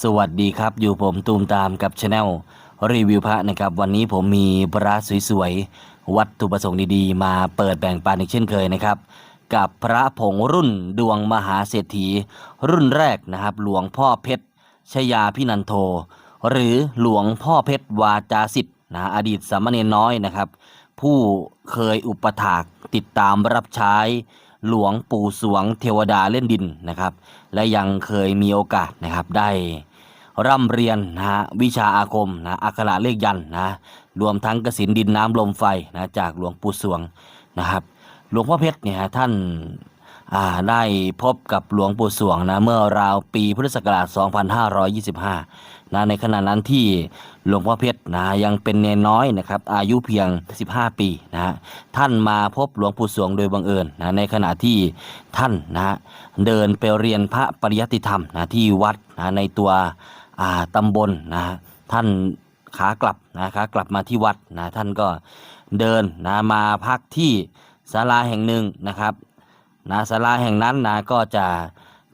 สวัสดีครับอยู่ผมตูมตามกับช anel รีวิวพระนะครับ วันนี้ผมมีพระสวยๆ วัตถุประสงค์ดีๆ มาเปิดแบ่งปันอีกเช่นเคยนะครับ กับพระผงรุ่นดวงมหาเศรษฐี รุ่นแรกนะครับ หลวงพ่อเพชรชยาพินันโท หรือหลวงพ่อเพชรวาจาสิทธิ์นะอดีตสามเณรน้อยนะครับ ผู้เคยอุปถากติดตามรับใช้หลวงปู่สวงเทวดาเล่นดินนะครับ และยังเคยมีโอกาสนะครับได้ร่ำเรียนนะฮะวิชาอาคมนะอักขระเลขยันนะรวมทั้งกสินดินน้ำลมไฟนะจากหลวงปู่สวงนะครับหลวงพ่อเพชรเนี่ยท่านาได้พบกับหลวงปู่สวงนะเมื่อราวปีพุทธศักราช 2525 นะในขณะนั้นที่หลวงพ่อเพชรนะยังเป็นเนน้อยนะครับอายุเพียง 15 ปีนะฮะท่านมาพบหลวงปู่สวงโดยบังเอิญนะในขณะที่ท่านนะเดินไปเรียนพระปริยัติธรรมนะที่วัดนะในตัวตำบลนะฮะท่านขากลับนะขากลับมาที่วัดนะท่านก็เดินนะมาพักที่ศาลาแห่งหนึ่งนะครับนะศาลาแห่งนั้นนะก็จะ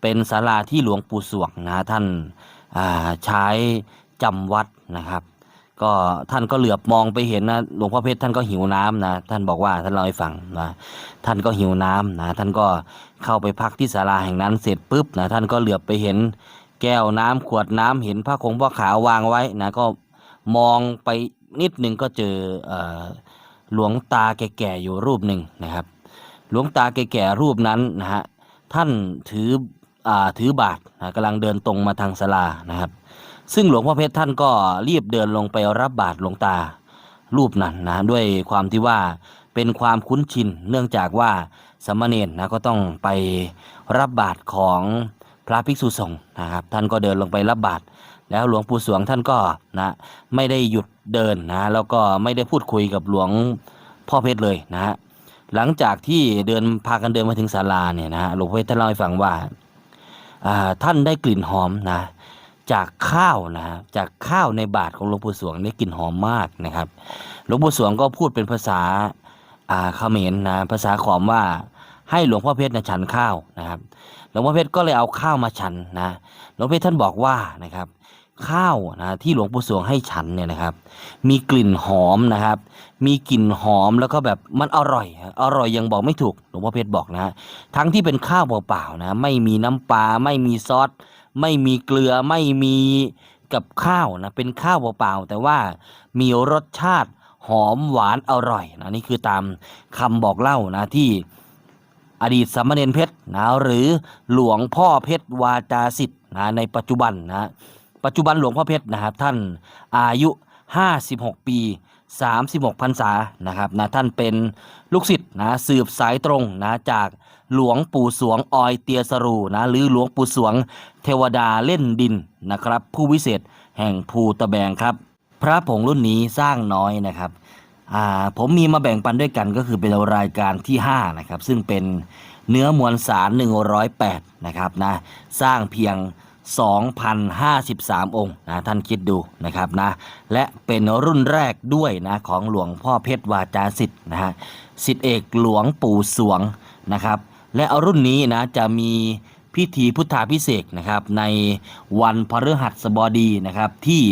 เป็นศาลาที่หลวงปู่สวงนะท่าน ใช้จำวัดนะครับ ก็ท่านก็เหลือบมองไปเห็นนะหลวงพ่อเพชรท่านก็หิวน้ำนะท่านบอกว่าท่านเล่าให้ฟังนะท่านก็หิวน้ำนะท่านก็เข้าไปพักที่ศาลาแห่งนั้นเสร็จปุ๊บนะท่านก็เหลือบไปเห็นแก้วน้ำขวดน้ำเห็นผ้าคงผ้าขาววางไว้นะก็มองไปนิดหนึ่งก็เจออหลวงตาแก่ๆอยู่รูปหนึ่งนะครับ หลวงตาแก่ๆรูปนั้นนะฮะท่านถือ ถือบาทนะกำลังเดินตรงมาทางศาลานะครับ ซึ่งหลวงพ่อเพชรท่านก็รีบเดินลงไปรับบาทหลวงตารูปนั้นนะด้วยความที่ว่าเป็นความคุ้นชินเนื่องจากว่าสามเณรนะก็ต้องไปรับบาทของพระภิกษุสงฆ์นะครับ ท่านก็เดินลงไปรับบาทแล้วหลวงปู่สวงท่านก็นะไม่ได้หยุดเดินนะแล้วก็ไม่ได้พูดคุยกับหลวงพ่อเพชรเลยนะฮะหลังจากที่เดินพากันเดินมาถึงศาลาเนี่ยนะฮะหลวงพ่อเพชรท่านเล่าให้ฟังว่า ท่านได้กลิ่นหอมนะจากข้าวนะจากข้าวในบาทของหลวงปู่สวงนี่กลิ่นหอมมากนะครับหลวงปู่สวงก็พูดเป็นภาษาอ่าเขมรนะภาษาขอมว่าให้หลวงพ่อเพชรนะฉันข้าวนะครับหลวงพ่อเพชรก็เลยเอาข้าวมาฉันนะหลวงพ่อเพชรท่านบอกว่านะครับข้าวนะที่หลวงปู่สวงให้ฉันเนี่ยนะครับ มีกลิ่นหอมนะครับ มีกลิ่นหอมแล้วก็แบบมันอร่อยอร่อยยังบอกไม่ถูกหลวงพ่อเพชรบอกนะฮะทั้งที่เป็นข้าวเปล่าๆนะ ไม่มีน้ำปลาไม่มีซอสไม่มีเกลือไม่มีกับข้าวนะเป็นข้าวเปล่าๆแต่ว่ามีรสชาติหอมหวานอร่อยนะนี่คือตามคำบอกเล่านะที่อดีตสามเณรเพชรนะหรือหลวงพ่อเพชรวาจาสิทธิ์นะในปัจจุบันนะปัจจุบันหลวงพ่อเพชรนะครับท่านอายุ 56 ปี 36พรรษานะครับนะท่านเป็นลูกศิษย์นะสืบสายตรงนะจากหลวงปู่สวงออยเตียสรูนะหรือหลวงปู่สวงเทวดาเล่นดินนะครับผู้วิเศษแห่งภูตะแบงครับ พระผงรุ่นนี้สร้างน้อยนะครับผมมีมาแบ่งปันด้วยกันก็คือเป็นรายการที่5นะครับซึ่งเป็นเนื้อมวลสาร 108นะครับนะสร้างเพียง 2,053 องค์นะท่านคิดดูนะครับนะและเป็นรุ่นแรกด้วยนะของหลวงพ่อเพชรวาจาสิทธิ์นะฮะสิทธิเอกหลวงปู่สวงนะครับและเอารุ่นนี้นะจะมี พิธีพุทธาพิเศษนะครับ ในวันพฤหัสบดีนะครับที่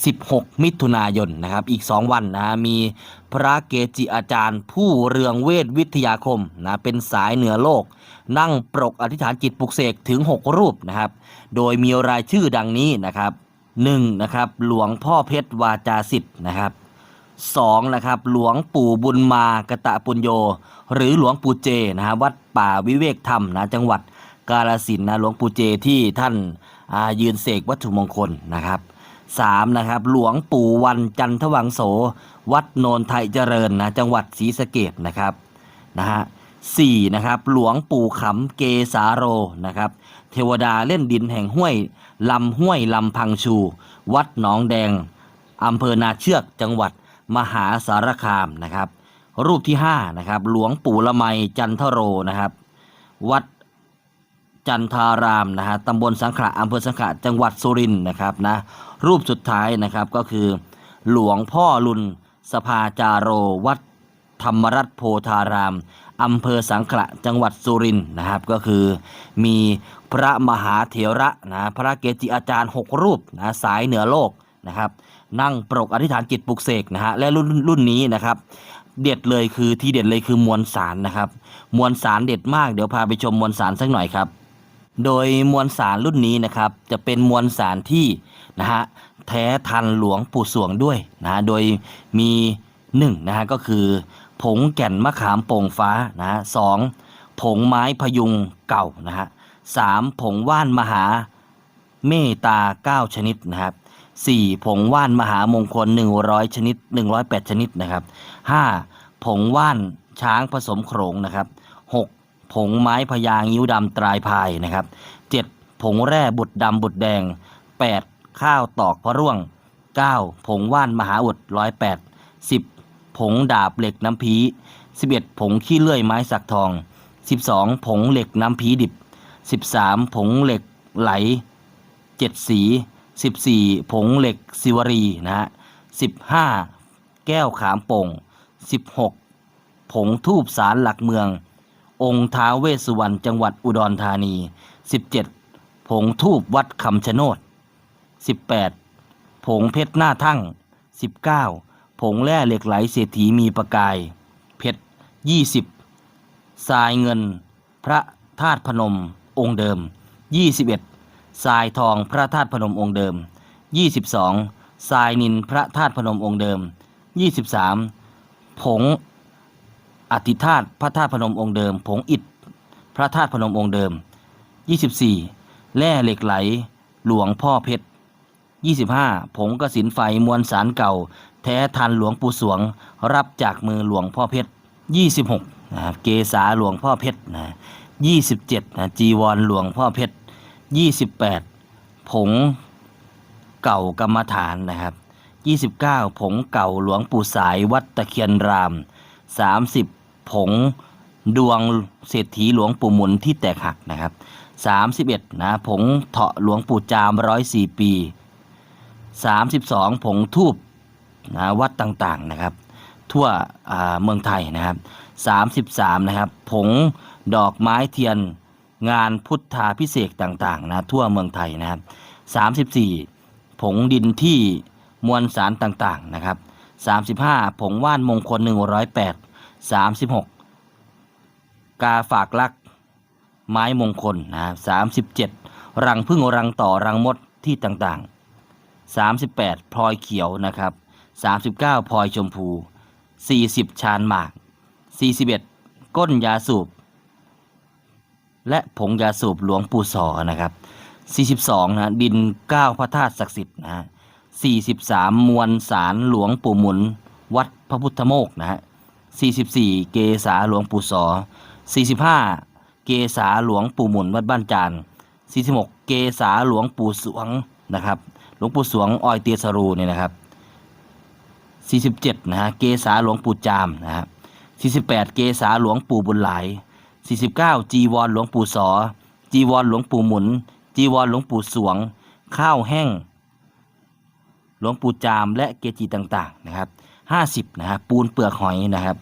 16 มิถุนายนนะครับ อีก 2 วันนะฮะมีพระเกจิอาจารย์ ผู้เรืองเวทวิทยาคมนะเป็นสายเหนือโลก นั่งปรกอธิษฐานจิตปลุกเสกถึง 6 รูปนะครับ โดยมีรายชื่อดังนี้นะครับ 1 นะครับหลวงพ่อเพชรวาจาสิทธิ์นะครับสองนะครับหลวงปู่บุญมากะตะปุญโย หรือหลวงปู่เจนะฮะวัดป่าวิเวกธรรมนะจังหวัด กาฬสินนะหลวงปู่เจที่ท่านายืนเสกวัตถุมงคลนะครับสามนะครับหลวงปู่วันจันทวังโส วัดโนนไทยเจริญนะจังหวัดศรีสะเกดนะครับนะฮะสี่นะครับหลวงปู่ขำเกสาโรนะครับเทวดาเล่นดินแห่งห้วยลำห้วยลำพังชู วัดหนองแดงอำเภอนาเชือกจังหวัดมหาสารคามนะครับรูปที่5นะครับหลวงปู่ละไมจันทโรนะครับวัด จันทารามนะฮะตำบลสังขะอำเภอสังขะจังหวัดสุรินทร์นะครับนะรูปสุดท้ายนะครับก็คือ หลวงพ่อลุนสภาจาโรวัดธรรมรัตน์โพธารามอำเภอสังขละจังหวัดสุรินทร์นะครับ ก็คือมีพระมหาเถระนะพระเกจิอาจารย์ 6 รูปนะสายเหนือโลกนะครับ นั่งปรกอธิษฐานจิตปลุกเสกนะฮะและรุ่นรุ่นนี้นะครับ เด็ดเลยคือที่เด็ดเลยคือมวลสารนะครับ มวลสารเด็ดมากเดี๋ยวพาไปชมมวลสารสักหน่อยครับ โดยมวลสารรุ่นนี้นะครับ จะเป็นมวลสารที่นะฮะแท้ทันหลวงปู่สวงด้วยนะโดยมีหนึ่งนะฮะก็คือ ผงแก่นมะขามโป่งฟ้านะฮะสองผงไม้พยุงเก่านะฮะสามผงว่านมหาเมตตาเก้าชนิดนะครับสี่ผงว่านมหามงคล100ชนิด108ชนิดนะครับห้าผงว่านช้างผสมโขงนะครับหก ผงไม้พยางยิ้วดำตรายพายนะครับเจ็ดผงแร่บุดดำบุดแดงแปดข้าวตอกพระร่วงเก้าผงว่านมหาอุดร้อยแปดสิบผงดาบเหล็กน้ำพี11ผงขี้เลื่อยไม้สักทอง12ผงเหล็กน้ำพีดิบ13ผงเหล็กไหล7สี14ผงเหล็กซิวรีนะฮะ15แก้วขามโป่ง16ผงทูบสารหลักเมือง องค์ท้าเวสุวรรณจังหวัดอุดรธานี 17 ผงทูบวัดคำชะโนด 18 ผงเพชรหน้าทั่ง19 ผงแร่เหล็กไหลเศรษฐีมีประกาย เพชร 20 ทรายเงิน พระธาตุพนมองค์เดิม 21 ทรายทองพระธาตุพนมองค์เดิม 22ทรายนินพระธาตุพนมองค์เดิม 23 ผง อธิธาตุพระธาตุพนมองค์เดิม ผงอิฐพระธาตุพนมองค์เดิม 24 แร่เหล็กไหล หลวงพ่อเพชร 25 ผงกระสินไฟมวลสารเก่า แท้ทันหลวงปู่สวง รับจากมือหลวงพ่อเพชร 26นะครับเกษาหลวงพ่อเพชรนะ27นะจีวรหลวงพ่อเพชร 28 ผงเก่ากรรมฐานนะครับ 29 ผงเก่าหลวงปู่สายวัดตะเคียนราม 30 ผงดวงเศรษฐีหลวงปู่หมุนที่แตกหักนะครับ31นะผงเถาะหลวงปู่จามร้อยสี่ปี 32 ผงทูบนะวัดต่างๆนะครับ ทั่วเมืองไทยนะครับ 33นะครับผงดอกไม้เทียนงานพุทธาพิเศษต่างๆนะทั่วเมืองไทยนะครับ 34 ผงดินที่มวลสารต่างๆนะครับ 35 ผงว่านมงคล 108 36 กาฝากลัก ไม้มงคลนะครับ37 รังพึ่งรังต่อรังมดที่ต่างๆ 38 พลอยเขียวนะครับ 39 พลอยชมพู 40 ชานหมาก 41 ก้นยาสูบ และผงยาสูบหลวงปู่สอนะครับ42นะดินเก้าพระธาตุศักดิ์สิทธิ์นะฮะ43 มวลสารหลวงปู่หมุน วัดพระพุทธโมกนะฮะ 44 เกษาหลวงปู่สอ45 เกษาหลวงปู่หมุนวัดบ้านจาน46 เกษาหลวงปู่สวงนะครับ หลวงปู่สวงออยเตียสรูเนี่ยนะครับ47นะฮะ เกษาหลวงปู่จามนะฮะ48 เกษาหลวงปู่บุญหลาย 49 จีวรหลวงปู่สอ จีวรหลวงปู่หมุน จีวรหลวงปู่สวง ข้าวแห้ง หลวงปู่จามและเกจิต่างๆนะครับ 50นะฮะปูนเปลือกหอยนะครับ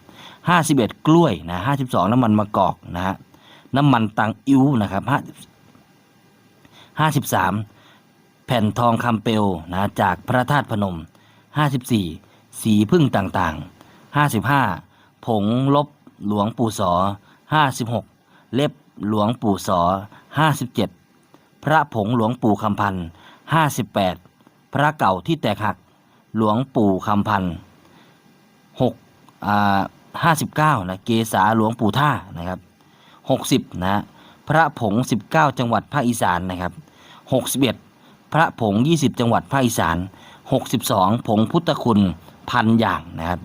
51 กล้วยนะ52 น้ำมันมะกอกนะฮะน้ำมันตังอิ้วนะครับ50 53 แผ่นทองคำเปลวนะจากพระธาตุพนม 54 สีพึ่งต่างๆ 55 ผงลบหลวงปู่สอ 56 เล็บหลวงปู่สอ 57 พระผงหลวงปู่คำพันธ์58 พระเก่าที่แตกหักหลวงปู่คำพันธ์ 6อ่า59นะเกษาหลวงปู่ท่านะครับ60นะพระผง19จังหวัดภาคอีสานนะครับ61พระผง20จังหวัดภาคอีสาน62ผงพุทธคุณพันอย่างนะครับ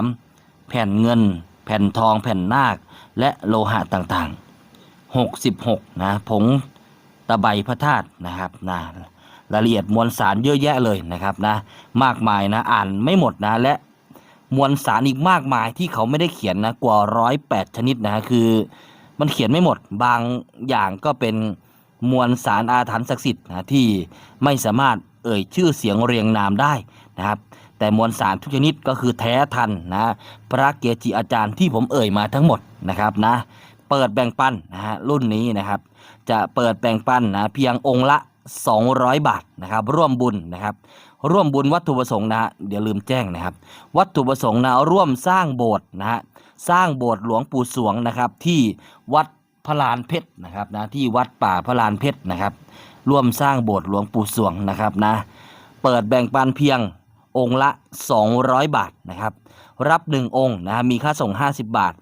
63แผ่นเงิน แผ่นทองแผ่นนาคและโลหะต่างๆ66นะผงตะไบพระธาตุนะครับนะรายละเอียดมวลสารเยอะแยะเลยนะครับนะมากมายนะอ่านไม่หมดนะและ มวลสารอีกมากมายที่เขาไม่ได้เขียนนะกว่าร้อยแปดชนิดนะคือ มันเขียนไม่หมดบางอย่างก็เป็นมวลสารอาถรรพ์ศักดิ์สิทธิ์นะที่ไม่สามารถเอ่ยชื่อเสียงเรียงนามได้นะครับแต่แต่มวลสารทุกชนิดก็คือแท้ทันนะพระเกจิอาจารย์ที่ผมเอ่ยมาทั้งหมดนะครับนะเปิดแบ่งปันนะฮะรุ่นนี้นะครับ จะเปิดแบ่งปันนะเพียงองค์ละ 200 บาทนะครับ ร่วมบุญนะครับ ร่วมบุญวัตถุประสงค์นะฮะเดี๋ยวลืมแจ้งนะครับ วัตถุประสงค์นะร่วมสร้างโบสถ์นะฮะสร้างโบสถ์หลวงปู่สวงนะครับ ที่วัดพระลานเพชรนะครับนะที่วัดป่าพระลานเพชรนะครับ ร่วมสร้างโบสถ์หลวงปู่สวงนะครับนะเปิดแบ่งปันเพียงองค์ละ 200 บาทนะครับ รับ 1 องค์นะฮะมีค่าส่ง 50 บาท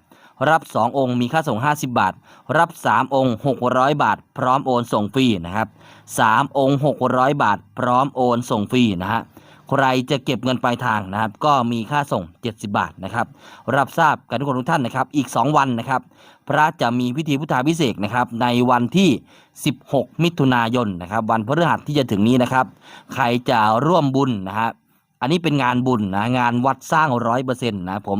รับ 2 องค์มีค่าส่ง 50 บาท รับ 3 องค์ 600 บาท พร้อมโอนส่งฟรีนะครับ3องค์ 600 บาท พร้อมโอนส่งฟรีนะฮะใครจะเก็บเงินปลายทางนะครับ ก็มีค่าส่ง 70 บาทนะครับ รับทราบกันทุกคนทุกท่านนะครับ อีก 2 วันนะครับ พระจะมีพิธีพุทธาพิเศษนะครับ ในวันที่ 16 มิถุนายนนะครับ วันพฤหัสที่จะถึงนี้นะครับ ใครจะร่วมบุญนะฮะ อันนี้เป็นงานบุญนะงานวัดสร้างร้อยเปอร์เซ็นต์นะผม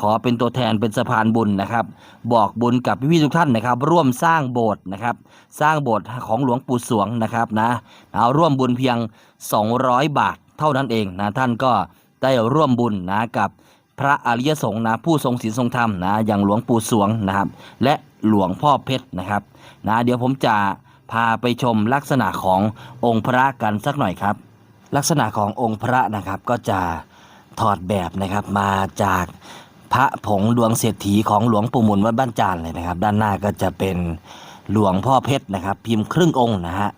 ขอเป็นตัวแทนเป็นสะพานบุญนะครับ บอกบุญกับพี่ๆทุกท่านนะครับ ร่วมสร้างโบสถ์นะครับ สร้างโบสถ์ของหลวงปู่สวงนะครับนะเอาร่วมบุญเพียง 200 บาทเท่านั้นเองนะท่านก็ได้ร่วมบุญนะกับพระอริยสงฆ์นะผู้ทรงศีลทรงธรรมนะอย่างหลวงปู่สวงนะครับ และหลวงพ่อเพชรนะครับนะเดี๋ยวผมจะพาไปชมลักษณะขององค์พระกันสักหน่อยครับ ลักษณะขององค์พระนะครับก็จะถอดแบบนะครับมาจากพระผงดวงเศรษฐีของหลวงปู่หมุนวัดบ้านจานเลยนะครับ ด้านหน้าก็จะเป็นหลวงพ่อเพชรนะครับ พิมพ์ครึ่งองค์นะฮะ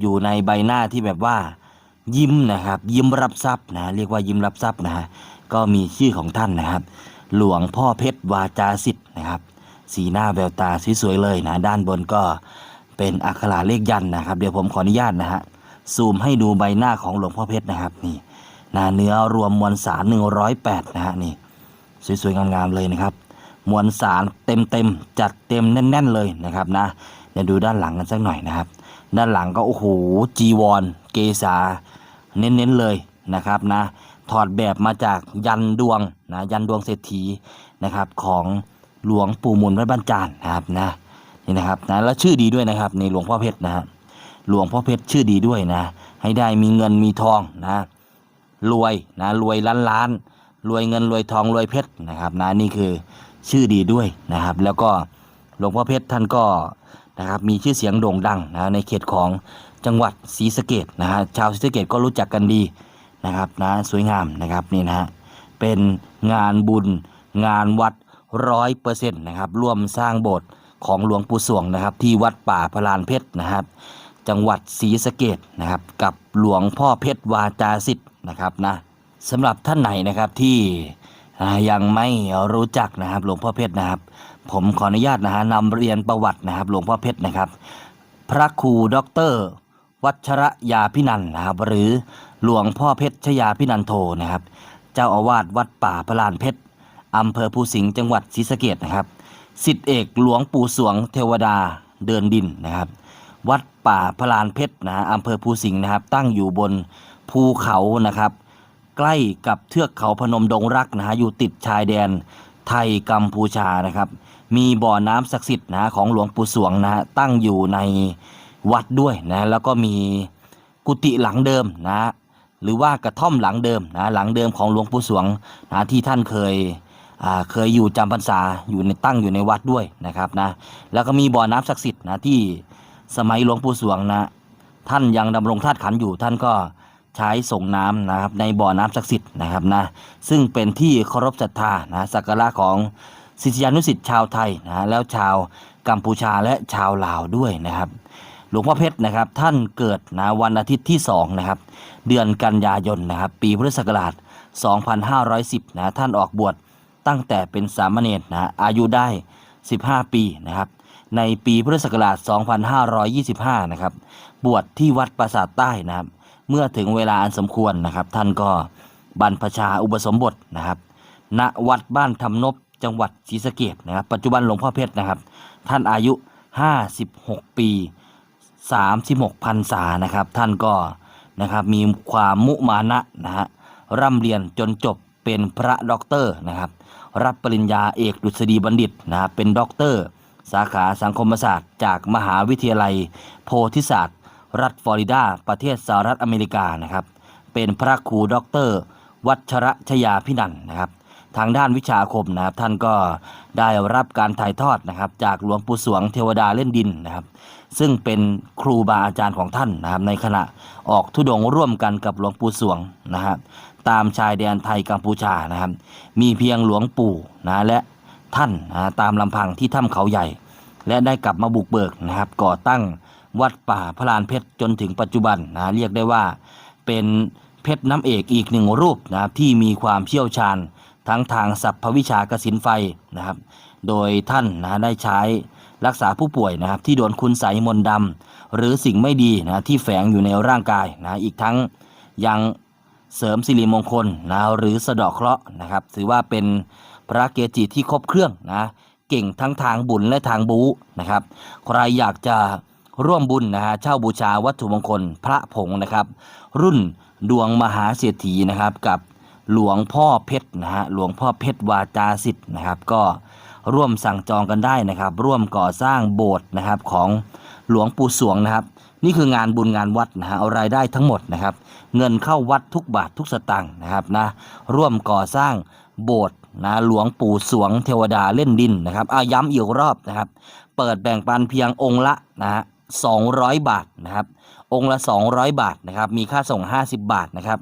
อยู่ในใบหน้าที่แบบว่ายิ้มนะครับ ยิ้มรับทรัพย์นะเรียกว่ายิ้มรับทรัพย์นะฮะก็มีชื่อของท่านนะครับ หลวงพ่อเพชรวาจาสิทธิ์นะครับ สีหน้าแววตาสวยๆเลยนะ ด้านบนก็เป็นอักขระเลขยันนะครับ เดี๋ยวผมขออนุญาตนะฮะ ซูมให้ดูใบหน้าของหลวงพ่อเพชรนะครับนี่นะเนื้อรวมมวลสาร 108 นะฮะนี่สวยๆงามๆเลยนะครับ มวลสารเต็มๆจัดเต็มแน่น ๆ เลยนะครับนะเดี๋ยวดูด้านหลังกันสักหน่อยนะครับ ด้านหลังก็โอ้โหจีวรเกษาเน้นๆเลยนะครับนะถอดแบบมาจากยันดวงนะยันดวงเศรษฐีนะครับของหลวงปู่มุนวัดบ้านจานนะครับนะนี่นะครับนะแล้วชื่อดีด้วยนะครับในหลวงพ่อเพชรนะฮะ หลวงพ่อเพชรชื่อดีด้วยนะ ให้ได้มีเงินมีทองนะ รวยนะรวยล้านล้าน รวยเงินรวยทองรวยเพชรนะครับนะนี่คือชื่อดีด้วยนะครับ แล้วก็หลวงพ่อเพชรท่านก็นะครับมีชื่อเสียงโด่งดังนะในเขตของจังหวัดศรีสะเกดนะฮะชาวศรีสะเกดก็รู้จักกันดีนะครับนะสวยงามนะครับนี่นะฮะเป็นงานบุญงานวัดร้อยเปอร์เซ็นต์นะครับร่วมสร้างโบสถ์ของหลวงปู่สวงนะครับที่วัดป่าพลานเพชรนะครับ จังหวัดศรีสะเกดนะครับ กับหลวงพ่อเพชรวาจาสิทธิ์นะครับนะสำหรับท่านไหนนะครับที่ยังไม่รู้จักนะครับหลวงพ่อเพชรนะครับ ผมขออนุญาตนะฮะนำเรียนประวัตินะครับ หลวงพ่อเพชรนะครับ พระครูด็อกเตอร์วัชระยาพินันนะครับ หรือหลวงพ่อเพชรชยาพินันโทนะครับ เจ้าอาวาสวัดป่าพลานเพชรอำเภอภูสิงห์จังหวัดศรีสะเกดนะครับสิทธิเอกหลวงปู่สวงเทวดาเดินดินนะครับ วัด ป่าพลานเพชรนะอำเภอภูสิงห์นะครับ ตั้งอยู่บนภูเขานะครับ ใกล้กับเทือกเขาพนมดงรักนะฮะอยู่ติดชายแดนไทยกัมพูชานะครับ มีบ่อน้ำศักดิ์สิทธิ์นะของหลวงปู่สวงนะฮะตั้งอยู่ในวัดด้วยนะแล้วก็มีกุฏิหลังเดิมนะฮะหรือว่ากระท่อมหลังเดิมนะหลังเดิมของหลวงปู่สวงนะที่ท่านเคยเคยอยู่จำพรรษาอยู่ในตั้งอยู่ในวัดด้วยนะครับนะแล้วก็มีบ่อน้ำศักดิ์สิทธิ์นะที่ สมัยหลวงปู่สวงนะ ท่านยังดำรงธาตุขันอยู่ท่านก็ใช้ส่งน้ำนะครับในบ่อน้ำศักดิ์สิทธิ์นะครับนะซึ่งเป็นที่เคารพศรัทธานะสักการะของศิษยานุศิษย์ชาวไทยนะแล้วชาวกัมพูชาและชาวลาวด้วยนะครับ หลวงพ่อเพชรนะครับท่านเกิดนะวันอาทิตย์ที่2นะครับเดือนกันยายนนะครับปีพุทธศักราช 2510นะท่านออกบวชตั้งแต่เป็นสามเณรนะอายุได้ 15 ปีนะครับ ในปีพุทธศักราช 2525 นะครับ บวชที่วัดปราสาทใต้นะครับ เมื่อถึงเวลาอันสมควรนะครับ ท่านก็บรรพชาอุปสมบทนะครับ ณ วัดบ้านทำนบจังหวัดศรีสะเกดนะครับ ปัจจุบันหลวงพ่อเพชรนะครับ ท่านอายุ 56 ปี 36พรรษานะครับ ท่านก็นะครับมีความมุมานะนะฮะ ร่ำเรียนจนจบเป็นพระด็อกเตอร์นะครับ รับปริญญาเอกดุษฎีบัณฑิตนะครับ เป็นด็อกเตอร์ สาขาสังคมศาสตร์ จากมหาวิทยาลัย โพธิศาสตร์ รัฐฟลอริดา ประเทศสหรัฐอเมริกานะครับ เป็นพระครูด็อกเตอร์วัชระชยาพินันนะครับ ทางด้านวิชาคมนะครับ ท่านก็ได้รับการถ่ายทอดนะครับ จากหลวงปู่สวงเทวดาเล่นดินนะครับ ซึ่งเป็นครูบาอาจารย์ของท่านนะครับ ในขณะออกทุดงค์ร่วมกันกับหลวงปู่สวงนะครับตามชายแดนไทยกัมพูชานะครับ มีเพียงหลวงปู่นะและ ท่านนะตามลำพังที่ถ้ำเขาใหญ่ และได้กลับมาบุกเบิกนะครับ ก่อตั้งวัดป่าพระลานเพชรจนถึงปัจจุบันนะเรียกได้ว่าเป็นเพชรน้ำเอกอีกหนึ่งรูปนะครับที่มีความเชี่ยวชาญทั้งทางศัพพวิชากสินไฟนะครับ โดยท่านนะได้ใช้รักษาผู้ป่วยนะครับ ที่โดนคุณใสมนต์ดำหรือสิ่งไม่ดีนะที่แฝงอยู่ในร่างกายนะอีกทั้งยังเสริมสิริมงคลนะหรือสะดาะเคราะห์นะครับ ถือว่าเป็น พระเกจิที่ครบเครื่องนะเก่งทั้งทางบุญและทางบูนะครับ ใครอยากจะร่วมบุญนะฮะเช่าบูชาวัตถุมงคลพระผงนะครับ รุ่นดวงมหาเศรษฐีนะครับ กับหลวงพ่อเพชรนะฮะหลวงพ่อเพชรวาจาสิทธิ์นะครับ ก็ร่วมสั่งจองกันได้นะครับ ร่วมก่อสร้างโบสถ์นะครับของหลวงปู่สวงนะครับ นี่คืองานบุญงานวัดนะฮะเอารายได้ทั้งหมดนะครับ เงินเข้าวัดทุกบาททุกสตางค์นะครับนะร่วมก่อสร้างโบสถ์ นะหลวงปู่สวงเทวดาเล่นดินนะครับอาย้ำอีกรอบนะครับ เปิดแบ่งปันเพียงองค์ละนะฮะ200บาทนะครับ องค์ละ 200 บาทนะครับ มีค่าส่ง 50 บาทนะครับ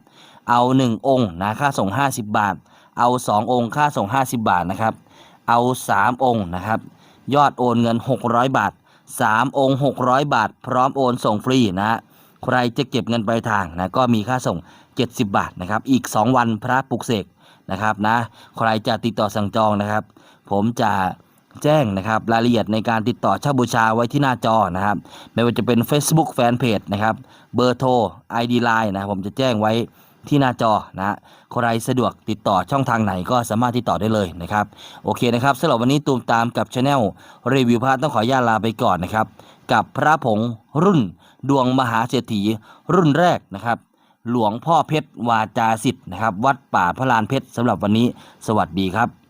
เอา 1 องค์นะค่าส่ง 50 บาท เอา 2 องค์ค่าส่ง 50 บาทนะครับ เอา 3 องค์นะครับ ยอดโอนเงิน 600 บาท 3 องค์ 600 บาท พร้อมโอนส่งฟรีนะฮะใครจะเก็บเงินปลายทางนะก็มีค่าส่ง 70 บาทนะครับ อีก 2 วันพระปลุกเสก นะครับนะใครจะติดต่อสั่งจองนะครับ ผมจะแจ้งนะครับรายละเอียดในการติดต่อเช่าบูชาไว้ที่หน้าจอนะครับ ไม่ว่าจะเป็น Facebook Fanpage นะครับเบอร์โทร ID Line นะผมจะแจ้งไว้ที่หน้าจอนะฮะใครสะดวกติดต่อช่องทางไหนก็สามารถติดต่อได้เลยนะครับ โอเคนะครับสำหรับวันนี้ตูมตามกับช anel รีวิวพระต้องขอญาตลาไปก่อนนะครับ กับพระผงรุ่นดวงมหาเศรษฐีรุ่นแรกนะครับ หลวงพ่อเพชรวาจาสิทธิ์นะครับ วัดป่าพระลานเพชรสำหรับวันนี้ สวัสดีครับ